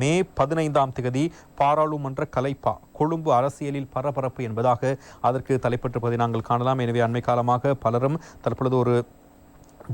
மே பதினைந்தாம் தேதி பாராளுமன்ற கலைப்பா கொழும்பு அரசியலில் பரபரப்பு என்பதாக அதற்கு தலைப்பட்டிருப்பதை நாங்கள் காணலாம். எனவே அண்மை காலமாக பலரும் தற்பொழுது ஒரு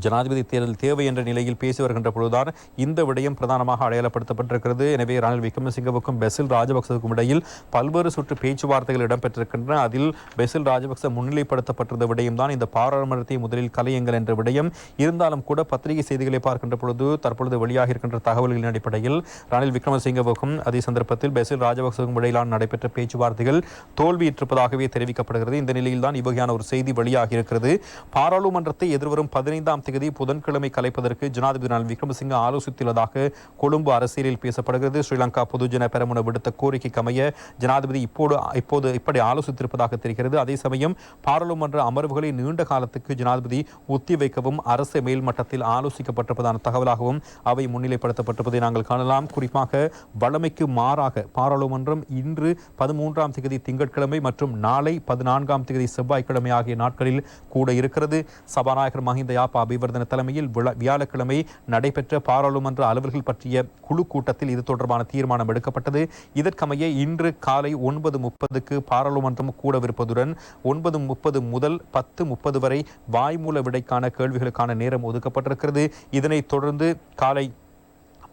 ஜனாதிபதி தேர்தல் தேவை என்ற நிலையில் பேசி வருகின்ற பொழுதுதான் இந்த விடயம் பிரதானமாக அடையாளப்படுத்தப்பட்டிருக்கிறது. எனவே ரணில் விக்ரமசிங்கவுக்கும் பெசில் ராஜபக்சவுக்கும் இடையில் பல்வேறு சுற்று பேச்சுவார்த்தைகள் இடம்பெற்றிருக்கின்றன. அதில் பெசில் ராஜபக்ச முன்னிலைப்படுத்தப்பட்டிருந்த விடயம் தான் இந்த பாராளுமன்றத்தை முதலில் கலையுங்கள் என்ற விடயம். இருந்தாலும் கூட பத்திரிகை செய்திகளை பார்க்கின்ற பொழுது தற்பொழுது வெளியாக இருக்கின்ற தகவல்களின் அடிப்படையில் ரணில் விக்ரமசிங்கவுக்கும் அதே சந்தர்ப்பத்தில் பெசில் ராஜபக்சவுக்கும் இடையிலான நடைபெற்ற பேச்சுவார்த்தைகள் தோல்வியிட்டிருப்பதாகவே தெரிவிக்கப்படுகிறது. இந்த நிலையில் தான் இவ்வகையான ஒரு செய்தி வெளியாகி இருக்கிறது. பாராளுமன்றத்தை எதிர்வரும் பதினைந்தாம் தேதி புதன்கிழமை கலைப்பதற்கு ஜனாதிபதி ரணில் விக்ரமசிங்க ஆலோசித்துள்ளதாக கொழும்பு அரசியலில் பேசப்படுகிறது. ஸ்ரீலங்கா பொதுஜன பெரமுன விடுத்த கோரிக்கைக்கு அமைய ஜனாதிபதி இப்போது இப்போது இப்படி ஆலோசித்திருப்பதாக தெரிகிறது. அதே சமயம் பாராளுமன்ற அமர்வுகளை நீண்ட காலத்துக்கு ஜனாதிபதி ஒத்திவைக்கவும் அரசு மேல்மட்டத்தில் ஆலோசிக்கப்பட்டிருப்பதான தகவலாகவும் அவை முன்னிலைப்படுத்தப்பட்டிருப்பதை நாங்கள் காணலாம். குறிப்பாக வழமைக்கு மாறாக பாராளுமன்றம் இன்று பதிமூன்றாம் தேதி திங்கட்கிழமை மற்றும் நாளை பதினான்காம் தேதி செவ்வாய்க்கிழமை ஆகிய நாட்களில் கூட இருக்கிறது. சபாநாயகர் மஹிந்த யாப்பா அபிவர்தன தலைமையில் வியாழக்கிழமை நடைபெற்ற பாராளுமன்ற அலுவல்கள் பற்றிய குழு கூட்டத்தில் இது தொடர்பான தீர்மானம் எடுக்கப்பட்டது. இதற்கமைய இன்று காலை ஒன்பது முப்பதுக்கு பாராளுமன்றம் கூடவிருப்பதுடன் ஒன்பது முப்பது முதல் பத்து முப்பது வரை வாய்மூல விடைக்கான கேள்விகளுக்கான நேரம் ஒதுக்கப்பட்டிருக்கிறது. இதனைத் தொடர்ந்து காலை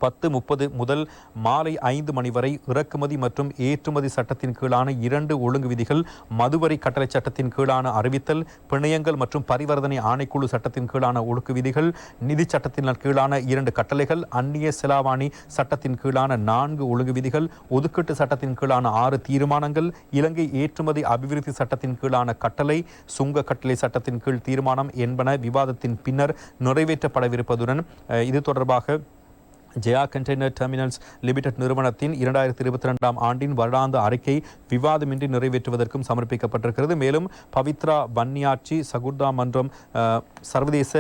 பத்து முப்பது முதல் மாலை ஐந்து மணி வரை இறக்குமதி மற்றும் ஏற்றுமதி சட்டத்தின் கீழான இரண்டு ஒழுங்கு விதிகள் மதுவரி கட்டளை சட்டத்தின் கீழான அறிவித்தல் பிணையங்கள் மற்றும் பரிவர்த்தனை ஆணைக்குழு சட்டத்தின் கீழான ஒழுக்கு விதிகள் நிதி சட்டத்தின் கீழான இரண்டு கட்டளைகள் அந்நிய செலாவணி சட்டத்தின் கீழான நான்கு ஒழுங்கு விதிகள் ஒதுக்கீட்டு சட்டத்தின் கீழான ஆறு தீர்மானங்கள் இலங்கை ஏற்றுமதி அபிவிருத்தி சட்டத்தின் கீழான கட்டளை சுங்க கட்டளை சட்டத்தின் கீழ் தீர்மானம் என்பன விவாதத்தின் பின்னர் நிறைவேற்றப்படவிருப்பதுடன் இது தொடர்பாக ஜெயா கண்டெய்னர் டெர்மினல்ஸ் லிமிடெட் நிறுவனத்தின் இரண்டாயிரத்தி இருபத்தி ரெண்டாம் ஆண்டின் வருடாந்த அறிக்கை விவாதமின்றி நிறைவேற்றுவதற்கும் சமர்ப்பிக்கப்பட்டிருக்கிறது. மேலும் பவித்ரா வன்னியாட்சி சகுர்தா மன்றம் அஹ், சர்வதேச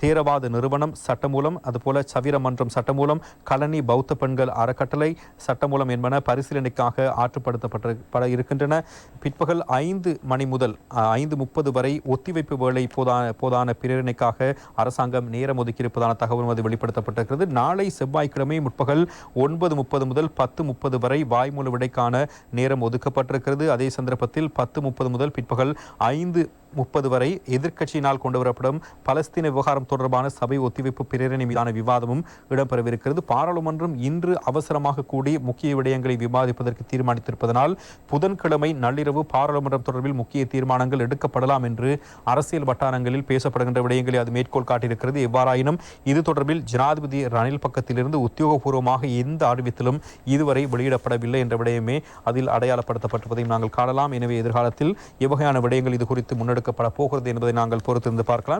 தேரவாத நிறுவனம் சட்டமூலம் அதுபோல சவிர மன்றம் சட்டமூலம் கலனி பௌத்த பெண்கள் அறக்கட்டளை சட்டமூலம் என்பன பரிசீலனைக்காக ஆற்றுப்படுத்தப்பட்ட இருக்கின்றன. பிற்பகல் ஐந்து மணி முதல் ஐந்து முப்பது வரை ஒத்திவைப்பு வேலை போதான போதான பிரேரணைக்காக அரசாங்கம் நேரம் ஒதுக்கியிருப்பதான தகவலும் அது வெளிப்படுத்தப்பட்டிருக்கிறது. நாளை செவ்வாய்க்கிழமை முற்பகல் ஒன்பது முப்பது முதல் பத்து முப்பது வரை வாய்மூல விடைக்கான நேரம் ஒதுக்கப்பட்டிருக்கிறது. அதே சந்தர்ப்பத்தில் பத்து முப்பது முதல் பிற்பகல் ஐந்து முப்பது வரை எதிர்க்கட்சியினால் கொண்டுவரப்படும் பலஸ்தீன விவகாரம் தொடர்பான சபை ஒத்திவைப்பு பிரேரணை மீதான விவாதமும் இடம்பெறவிருக்கிறது. பாராளுமன்றம் இன்று அவசரமாக கூடி முக்கிய விடயங்களை விவாதிப்பதற்கு தீர்மானித்திருப்பதனால் புதன்கிழமை நள்ளிரவு பாராளுமன்றம் தொடர்பில் முக்கிய தீர்மானங்கள் எடுக்கப்படலாம் என்று அரசியல் வட்டாரங்களில் பேசப்படுகின்ற விடயங்களை அது மேற்கோள் காட்டியிருக்கிறது. எவ்வாறாயினும் இது தொடர்பில் ஜனாதிபதி ரணில் பக்கத்திலிருந்து உத்தியோகபூர்வமாக எந்த அறிவித்தலும் இதுவரை வெளியிடப்படவில்லை என்ற விடயமே அதில் அடையாளப்படுத்தப்பட்டிருப்பதையும் நாங்கள் காணலாம். எனவே எதிர்காலத்தில் எவ்வகையான விடயங்கள் இது குறித்து கொடுக்கப்பட போகிறது என்பதை நாங்கள் பொறுத்திருந்து பார்க்கலாம்.